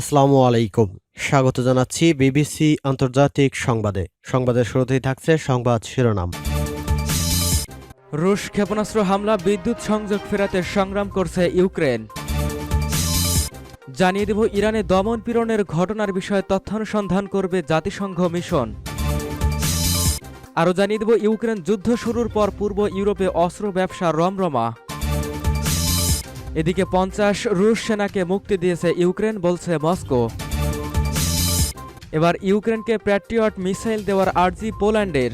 আসসালামু আলাইকুম। স্বাগত জানাচ্ছি বিবিসি আন্তর্জাতিক সংবাদে। সংবাদের শুরুতেই থাকছে সংবাদ শিরোনাম। রুশ ক্ষেপণাস্ত্র হামলা, বিদ্যুৎ সংযোগ ফেরাতে সংগ্রাম করছে ইউক্রেন। জানিয়ে দেব, ইরানে দমন পীড়নের ঘটনার বিষয়ে তথ্যানুসন্ধান করবে জাতিসংঘ মিশন। আরও জানিয়ে দেব, ইউক্রেন যুদ্ধ শুরুর পর পূর্ব ইউরোপে অস্ত্র ব্যবসা রমরমা। এদিকে পঞ্চাশ রুশ সেনাকে মুক্তি দিয়েছে ইউক্রেন, বলছে মস্কো। এবার ইউক্রেনকে প্যাট্রিয়ট মিসাইল দেওয়ার আর্জি পোল্যান্ডের।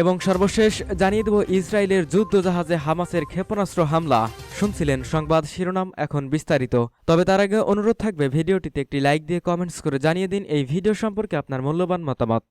এবং সর্বশেষ জানিয়ে দেব ইসরায়েলের যুদ্ধজাহাজে হামাসের ক্ষেপণাস্ত্র হামলা। শুনছিলেন সংবাদ শিরোনাম এখন বিস্তারিত। তবে তার আগে অনুরোধ থাকবে ভিডিওটিতে একটি লাইক দিয়ে কমেন্টস করে জানিয়ে দিন এই ভিডিও সম্পর্কে আপনার মূল্যবান মতামত।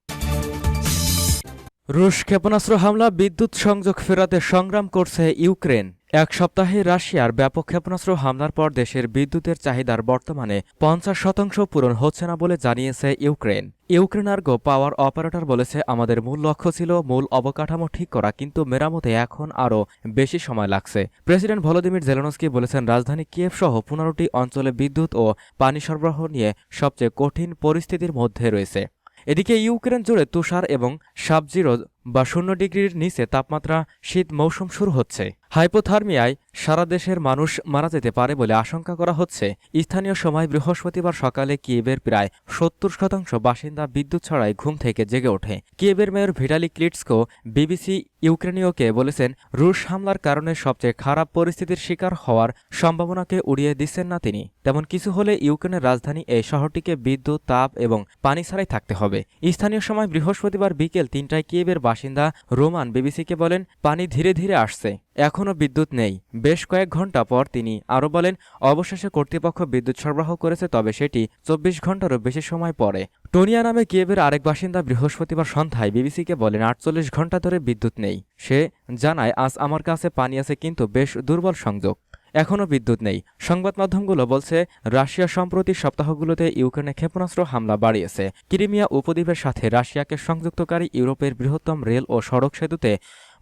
রুশ ক্ষেপণাস্ত্র হামলা, বিদ্যুৎ সংযোগ ফেরাতে সংগ্রাম করছে ইউক্রেন। এক সপ্তাহে রাশিয়ার ব্যাপক ক্ষেপণাস্ত্র হামলার পর দেশের বিদ্যুতের চাহিদার বর্তমানে পঞ্চাশ শতাংশ পূরণ হচ্ছে না বলে জানিয়েছে ইউক্রেন। ইউক্রেনার্গো পাওয়ার অপারেটর বলেছে, আমাদের মূল লক্ষ্য ছিল মূল অবকাঠামো ঠিক করা, কিন্তু মেরামতে এখন আরও বেশি সময় লাগছে। প্রেসিডেন্ট ভলোদিমির জেলেনস্কি বলেছেন, রাজধানী কিয়েভ সহ পনেরোটি অঞ্চলে বিদ্যুৎ ও পানি সরবরাহ নিয়ে সবচেয়ে কঠিন পরিস্থিতির মধ্যে রয়েছে। এদিকে ইউক্রেন জুড়ে তুষার এবং সাবজিরো বা শূন্য ডিগ্রির নিচে তাপমাত্রা শীত মৌসুম শুরু হচ্ছে। হাইপোথার্মিয়ায় সারা দেশের মানুষ মারা যেতে পারে বলে আশঙ্কা করা হচ্ছে। স্থানীয় সময় বৃহস্পতিবার সকালে কিয়েবের প্রায় সত্তর শতাংশ বাসিন্দা বিদ্যুৎ ছড়ায় ঘুম থেকে জেগে ওঠে। কিয়েবের মেয়র ভিটালি ক্লিটসকো বিবিসি ইউক্রেনীয়কে বলেছেন, রুশ হামলার কারণে সবচেয়ে খারাপ পরিস্থিতির শিকার হওয়ার সম্ভাবনাকে উড়িয়ে দিচ্ছেন না তিনি। তেমন কিছু হলে ইউক্রেনের রাজধানী এই শহরটিকে বিদ্যুৎ, তাপ এবং পানি ছাড়াই থাকতে হবে। স্থানীয় সময় বৃহস্পতিবার বিকেল তিনটায় কিয়েবের বাসিন্দা রোমান বিবিসিকে বলেন, পানি ধীরে ধীরে আসছে এখনও বিদ্যুৎ নেই। বেশ কয়েক ঘণ্টা পর তিনি আরও বলেন, অবশেষে কর্তৃপক্ষ বিদ্যুৎ সরবরাহ করেছে, তবে সেটি চব্বিশ ঘন্টারও বেশি সময় পরে টোনিয়া নামে কিয়েবের আরেক বাসিন্দা বৃহস্পতিবার সন্ধ্যায় বিবিসিকে বলেন, আটচল্লিশ ঘণ্টা ধরে বিদ্যুৎ নেই। সে জানায়, আজ আমার কাছে পানি আছে, কিন্তু বেশ দুর্বল সংযোগ। এখনও বিদ্যুৎ নেই। সংবাদ মাধ্যমগুলো বলছে, রাশিয়া সম্প্রতি সপ্তাহগুলোতে ইউক্রেনে ক্ষেপণাস্ত্র হামলা বাড়িয়েছে। ক্রিমিয়া উপদ্বীপের সাথে রাশিয়াকে সংযুক্তকারী ইউরোপের বৃহত্তম রেল ও সড়ক সেতুতে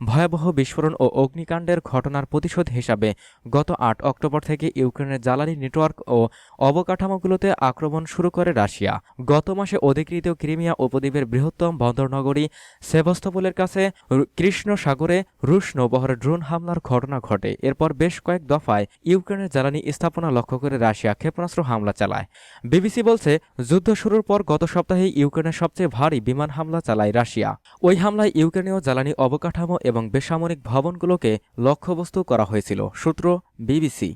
ভয়াবহ বিস্ফোরণ ও অগ্নিকাণ্ডের ঘটনার প্রতিশোধ হিসাবে গত আট অক্টোবর থেকে ইউক্রেনের জ্বালানি নেটওয়ার্ক ও অবকাঠামোগুলোতে আক্রমণ শুরু করে রাশিয়া। গত মাসে অধিকৃত ক্রিমিয়া উপদ্বীপের বৃহত্তম বন্দরনগরী সেভাস্তোপোলের কাছে কৃষ্ণ সাগরে রুশ নৌবহরের ড্রোন হামলার ঘটনা ঘটে। এরপর বেশ কয়েক দফায় ইউক্রেনের জ্বালানি স্থাপনা লক্ষ্য করে রাশিয়া ক্ষেপণাস্ত্র হামলা চালায়। বিবিসি বলছে, যুদ্ধ শুরুর পর গত সপ্তাহে ইউক্রেনের সবচেয়ে ভারী বিমান হামলা চালায় রাশিয়া। ওই হামলায় ইউক্রেনীয় জ্বালানি অবকাঠামো এবং বেসামরিক ভবনগুলোকে লক্ষ্যবস্তু করা হয়েছিল, সূত্র বিবিসি।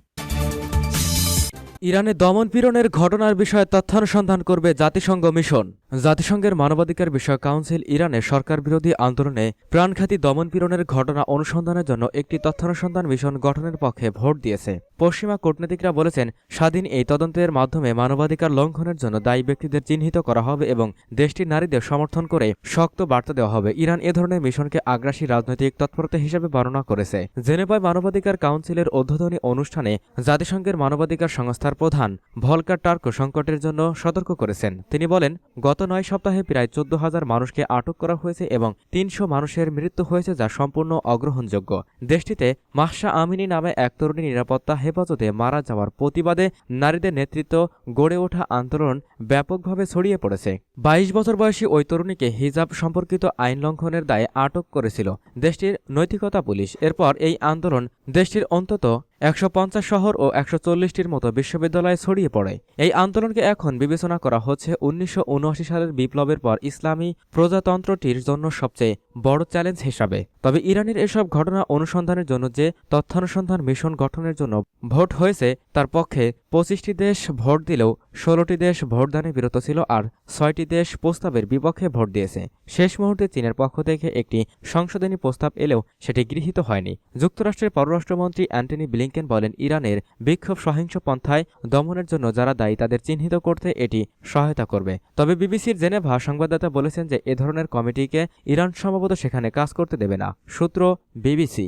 ইরানে দমন পীড়নের ঘটনার বিষয়ে তথ্যানুসন্ধান করবে জাতিসংঘ মিশন। জাতিসংঘের মানবাধিকার বিষয়ক কাউন্সিল ইরানে সরকার বিরোধী আন্দোলনে প্রাণঘাতী দমনপীড়নের ঘটনা অনুসন্ধানের জন্য একটি তথ্যানুসন্ধান মিশন গঠনের পক্ষে ভোট দিয়েছে। পশ্চিমা কূটনীতিকরা বলেছেন, স্বাধীন এই তদন্তের মাধ্যমে মানবাধিকার লঙ্ঘনের জন্য দায়ী ব্যক্তিদের চিহ্নিত করা হবে এবং দেশটির নারীদের সমর্থন করে শক্ত বার্তা দেওয়া হবে। ইরান এ ধরনের মিশনকে আগ্রাসী রাজনৈতিক তৎপরতা হিসেবে বর্ণনা করেছে। জেনেভায় মানবাধিকার কাউন্সিলের উদ্বোধনী অনুষ্ঠানে জাতিসংঘের মানবাধিকার সংস্থার প্রধান ভলকার টার্কো সংকটের জন্য সতর্ক করেছেন। তিনি বলেন, গত নয় সপ্তাহে প্রায় চোদ্দ হাজার মানুষকে আটক করা হয়েছে এবং তিনশো মানুষের মৃত্যু হয়েছে যা সম্পূর্ণ অগ্রহণযোগ্য। দেশটিতে মাহসা আমিনী নামে এক তরুণী নিরাপত্তা হেফাজতে মারা যাওয়ার প্রতিবাদে নারীদের নেতৃত্ব গড়ে ওঠা আন্দোলন ব্যাপকভাবে ছড়িয়ে পড়েছে। বাইশ বছর বয়সী ওই তরুণীকে হিজাব সম্পর্কিত আইন লঙ্ঘনের দায়ে আটক করেছিল দেশটির নৈতিকতা পুলিশ। এরপর এই আন্দোলন দেশটির অন্তত একশো পঞ্চাশ শহর ও একশো চল্লিশটির মতো বিশ্ববিদ্যালয়ে ছড়িয়ে পড়ে। এই আন্দোলনকে এখন বিবেচনা করা হচ্ছে উনিশশো সালের বিপ্লবের পর ইসলামী প্রজাতন্ত্রটির জন্য সবচেয়ে বড় চ্যালেঞ্জ হিসাবে। তবে ইরানের এসব ঘটনা অনুসন্ধানের জন্য যে তথ্যানুসন্ধান মিশন গঠনের জন্য ভোট হয়েছে, তার পক্ষে পঁচিশটি দেশ ভোট দিলেও ষোলোটি দেশ ভোটদানে বিরত ছিল আর ছয়টি দেশ প্রস্তাবের বিপক্ষে ভোট দিয়েছে। শেষ মুহূর্তে চীনের পক্ষ থেকে একটি সংশোধনী প্রস্তাব এলেও সেটি গৃহীত হয়নি। যুক্তরাষ্ট্রের পররাষ্ট্রমন্ত্রী অ্যান্টনি ব্লিংকেন বলেন, ইরানের বিক্ষোভ সহিংস পন্থায় দমনের জন্য যারা দায়ী তাদের চিহ্নিত করতে এটি সহায়তা করবে। তবে বিবিসির জেনেভা সংবাদদাতা বলেছেন যে, এ ধরনের কমিটিকে ইরান সম্ভবত সেখানে কাজ করতে দেবে না, সূত্র বিবিসি।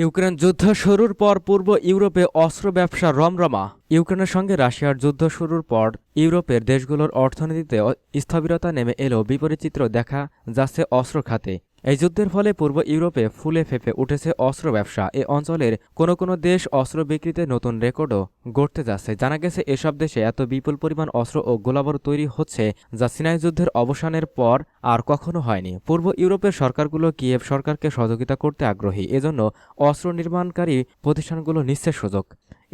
ইউক্রেন যুদ্ধ শুরুর পর পূর্ব ইউরোপে অস্ত্র ব্যবসা রমরমা। ইউক্রেনের সঙ্গে রাশিয়ার যুদ্ধ শুরুর পর ইউরোপের দেশগুলোর অর্থনীতিতে স্থবিরতা নেমে এলেও বিপরীত চিত্র দেখা যাচ্ছে অস্ত্র খাতে। এই যুদ্ধের ফলে পূর্ব ইউরোপে ফুলে ফেঁপে উঠেছে অস্ত্র ব্যবসা। এ অঞ্চলের কোনো কোনো দেশ অস্ত্র বিক্রিতে নতুন রেকর্ডও গড়তে যাচ্ছে। জানা গেছে, এসব দেশে এত বিপুল পরিমাণ অস্ত্র ও গোলাবারুদ তৈরি হচ্ছে যা সিনাই যুদ্ধের অবসানের পর আর কখনো হয়নি। পূর্ব ইউরোপের সরকারগুলো কিয়েভ সরকারকে সহযোগিতা করতে আগ্রহী। এজন্য অস্ত্র নির্মাণকারী প্রতিষ্ঠানগুলো নিচ্ছে সুযোগ।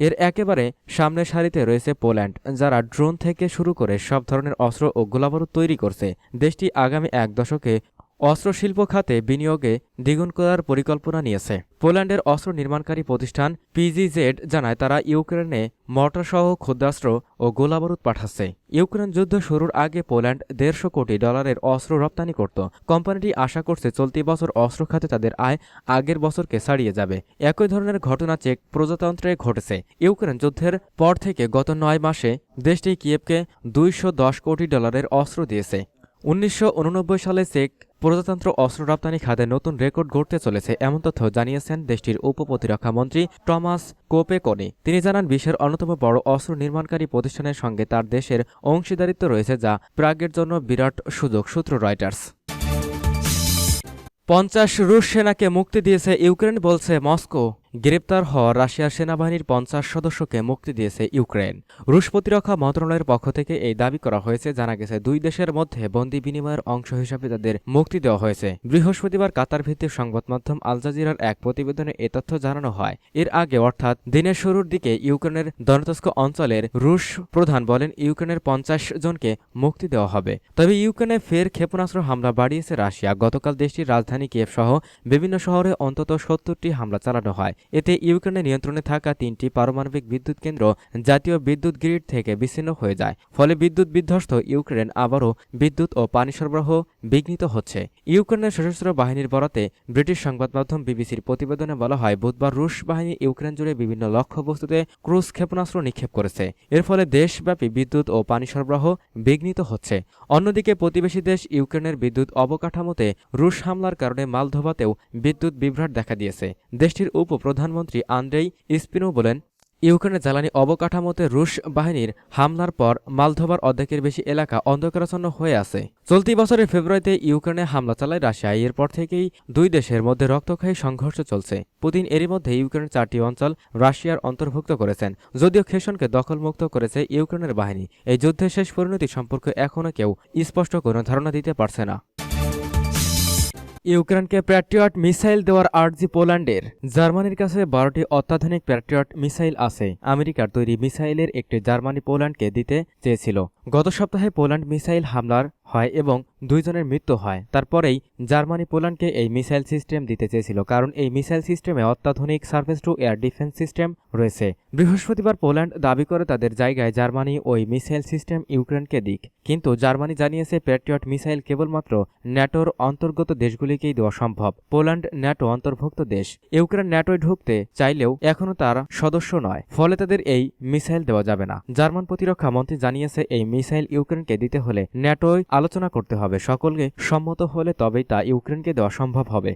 এর একেবারে সামনের সারিতে রয়েছে পোল্যান্ড, যারা ড্রোন থেকে শুরু করে সব ধরনের অস্ত্র ও গোলাবারুদ তৈরি করছে। দেশটি আগামী এক দশকে অস্ত্র শিল্প খাতে বিনিয়োগে দ্বিগুণ করার পরিকল্পনা নিয়েছে। পোল্যান্ডের অস্ত্র নির্মাণকারী প্রতিষ্ঠান পিজিজেড জানায় তারা ইউক্রেনে মর্টারসহ ক্ষুদ্রাস্ত্র ও গোলাবারুদ পাঠাচ্ছে। ইউক্রেন যুদ্ধ শুরুর আগে পোল্যান্ড দেড়শো কোটি ডলারের অস্ত্র রপ্তানি করত। কোম্পানিটি আশা করছে চলতি বছর অস্ত্র খাতে তাদের আয় আগের বছরকে ছাড়িয়ে যাবে। একই ধরনের ঘটনা চেক প্রজাতন্ত্রে ঘটেছে। ইউক্রেন যুদ্ধের পর থেকে গত নয় মাসে দেশটি কিয়েভকে দুইশো দশ কোটি ডলারের অস্ত্র দিয়েছে। উনিশশো উননব্বই সালে চেক প্রজাতন্ত্র অস্ত্র রপ্তানি খাতে নতুন রেকর্ড গড়তে চলেছে, এমন তথ্য জানিয়েছেন দেশটির উপপ্রতিরক্ষা মন্ত্রী টমাস কোপেকনে। তিনি জানান, বিশ্বের অন্যতম বড় অস্ত্র নির্মাণকারী প্রতিষ্ঠানের সঙ্গে তার দেশের অংশীদারিত্ব রয়েছে, যা প্রাগের জন্য বিরাট সুযোগ, সূত্র রয়টার্স। পঞ্চাশ রুশ সেনাকে মুক্তি দিয়েছে ইউক্রেন, বলছে মস্কো। গ্রেপ্তার হওয়া রাশিয়ার সেনাবাহিনীর পঞ্চাশ সদস্যকে মুক্তি দিয়েছে ইউক্রেন রুশ প্রতিরক্ষা মন্ত্রণালয়ের পক্ষ থেকে এই দাবি করা হয়েছে, জানা গেছে দুই দেশের মধ্যে বন্দি বিনিময়ের অংশ হিসাবে তাদের মুক্তি দেওয়া হয়েছে। বৃহস্পতিবার কাতার ভিত্তিক সংবাদ মাধ্যম আল জাজিরার এক প্রতিবেদনে এ তথ্য জানানো হয়। এর আগে, অর্থাৎ, দিনের শুরুর দিকে ইউক্রেনের দনতস্ক অঞ্চলের রুশ প্রধান বলেন ইউক্রেনের পঞ্চাশ জনকে মুক্তি দেওয়া হবে। তবে ইউক্রেনে ফের ক্ষেপণাস্ত্র হামলা বাড়িয়েছে রাশিয়া। গতকাল দেশটির রাজধানী কিয়েভ সহ বিভিন্ন শহরে অন্তত সত্তরটি হামলা চালানো হয়। এতে ইউক্রেনের নিয়ন্ত্রণে থাকা তিনটি পারমাণবিক বিদ্যুৎ কেন্দ্র জাতীয় বিদ্যুৎ গ্রিড থেকে বিচ্ছিন্ন হয়ে যায়। ফলে বিদ্যুৎ বিধ্বস্ত ইউক্রেন আবারও বিদ্যুৎ ও পানি সরবরাহ বিঘ্নিত হচ্ছে। ইউক্রেনের সশস্ত্র বাহিনীর বরাতে ব্রিটিশ সংবাদ মাধ্যম বিবিসির প্রতিবেদনে বলা হয়, বুধবার রুশ বাহিনী ইউক্রেন জুড়ে বিভিন্ন লক্ষ্যবস্তুতে ক্রুজ ক্ষেপণাস্ত্র নিক্ষেপ করেছে। এর ফলে দেশব্যাপী বিদ্যুৎ ও পানি সরবরাহ বিঘ্নিত হচ্ছে। অন্যদিকে প্রতিবেশী দেশ ইউক্রেনের বিদ্যুৎ অবকাঠামোতে রুশ হামলার কারণে মালধোভাতেও বিদ্যুৎ বিভ্রাট দেখা দিয়েছে। দেশটির উপপ্রধানমন্ত্রী আন্দ্রেই স্পিনো বলেন, ইউক্রেনের জ্বালানি অবকাঠামোতে রুশ বাহিনীর হামলার পর মালধোবার অর্ধেকের বেশি এলাকা অন্ধকারাচ্ছন্ন হয়ে আছে। চলতি বছরের ফেব্রুয়ারিতে ইউক্রেনে হামলা চালায় রাশিয়া এরপর থেকেই দুই দেশের মধ্যে রক্তক্ষয়ী সংঘর্ষ চলছে। পুতিন এরই মধ্যে ইউক্রেনের চারটি অঞ্চল রাশিয়ার অন্তর্ভুক্ত করেছেন। যদিও খেসনকে দখলমুক্ত করেছে ইউক্রেনের বাহিনী, এই যুদ্ধের শেষ পরিণতি সম্পর্কে এখনও কেউ স্পষ্ট কোনো ধারণা দিতে পারছে না। ইউক্রেনকে প্যাট্রিয়ট মিসাইল দেওয়ার আর্জি পোল্যান্ডের। জার্মানির কাছে বারোটি অত্যাধুনিক প্যাট্রিয়ট মিসাইল আছে। আমেরিকার তৈরি মিসাইলের একটি জার্মানি পোল্যান্ডকে দিতে চেয়েছিল। গত সপ্তাহে পোল্যান্ড মিসাইল হামলার হয় এবং দুইজনের মৃত্যু হয়। তারপরেই জার্মানি পোল্যান্ডকে এই মিসাইল সিস্টেম দিতে চেয়েছিল, কারণ এই মিসাইল সিস্টেমে অত্যাধুনিক surface to air defence system রয়েছে। বৃহস্পতিবার পোল্যান্ড দাবি করে তাদের জায়গায় জার্মানি ওই মিসাইল সিস্টেম ইউক্রেনকে দিক। কিন্তু জার্মানি জানিয়েছে, প্যাট্রিয়ট মিসাইল কেবলমাত্র ন্যাটোর অন্তর্গত দেশগুলিকেই দেওয়া সম্ভব। পোল্যান্ড ন্যাটো অন্তর্ভুক্ত দেশ। ইউক্রেন ন্যাটোয় ঢুকতে চাইলেও এখনও তার সদস্য নয়। ফলে তাদের এই মিসাইল দেওয়া যাবে না। জার্মান প্রতিরক্ষা মন্ত্রী জানিয়েছে, এই মিসাইল ইউক্রেনকে দিতে হলে ন্যাটোয় আলোচনা করতে হবে। সকলকে সম্মত হলে তবেই তা ইউক্রেনকে দেওয়া সম্ভব হবে।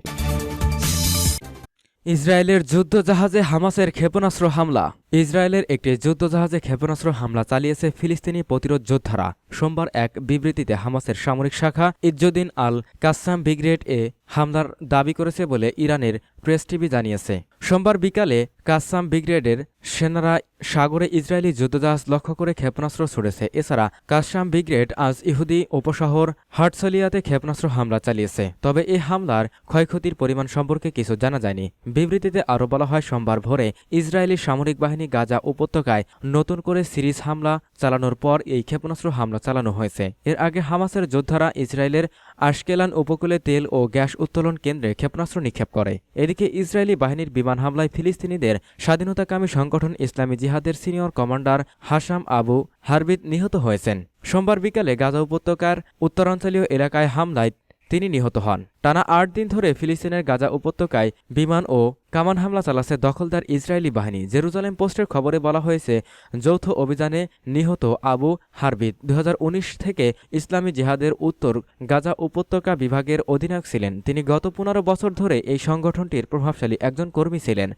ইসরায়েলের যুদ্ধ জাহাজে হামাসের ক্ষেপণাস্ত্র হামলা। ইসরায়েলের একটি যুদ্ধজাহাজে ক্ষেপণাস্ত্র হামলা চালিয়েছে ফিলিস্তিনি প্রতিরোধ যোদ্ধারা। সোমবার এক বিবৃতিতে হামাসের সামরিক শাখা ইজ্জুদ্দিন আল কাসাম ব্রিগেড এ হামলার দাবি করেছে বলে ইরানের প্রেস টিভি জানিয়েছে। সোমবার বিকালে কাসাম ব্রিগেডের সেনারা সাগরে ইসরায়েলি যুদ্ধজাহাজ লক্ষ্য করে ক্ষেপণাস্ত্র ছুড়েছে। এছাড়া কাসাম ব্রিগেড আজ ইহুদি উপশহর হাটসলিয়াতে ক্ষেপণাস্ত্র হামলা চালিয়েছে। তবে এই হামলার ক্ষয়ক্ষতির পরিমাণ সম্পর্কে কিছু জানা যায়নি। বিবৃতিতে আরও বলা হয়, সোমবার ভোরে ইসরায়েলি সামরিক বাহিনী গাজা উপত্যকায় নতুন করে সিরিজ হামলা চালানোর পর এই ক্ষেপণাস্ত্র হামলা চালানো হয়েছে। এর আগে হামাসের যোদ্ধারা ইসরায়েলের আশকেলান উপকূলে তেল ও গ্যাস উত্তোলন কেন্দ্রে ক্ষেপণাস্ত্র নিক্ষেপ করে। এদিকে ইসরায়েলি বাহিনীর বিমান হামলায় ফিলিস্তিনিদের স্বাধীনতাকামী সংগঠন ইসলামী জিহাদের senior commander Hassam Abu Harbid নিহত হয়েছেন। সোমবার বিকালে গাজা উপত্যকার উত্তরাঞ্চলীয় এলাকায় হামলায় তিনি নিহত হন। টানা আট দিন ধরে ফিলিস্তিনের গাজা উপত্যকায় বিমান ও কামান হামলা চালাচ্ছে দখলদার ইসরায়েলি বাহিনী। জেরুজালেম পোস্টের খবরে বলা হয়েছে, যৌথ অভিযানে নিহত আবু হারবিদ দু হাজার উনিশ থেকে ইসলামী জিহাদের উত্তর গাজা উপত্যকা বিভাগের অধিনায়ক ছিলেন। তিনি গত পনেরো বছর ধরে এই সংগঠনটির প্রভাবশালী একজন কর্মী ছিলেন।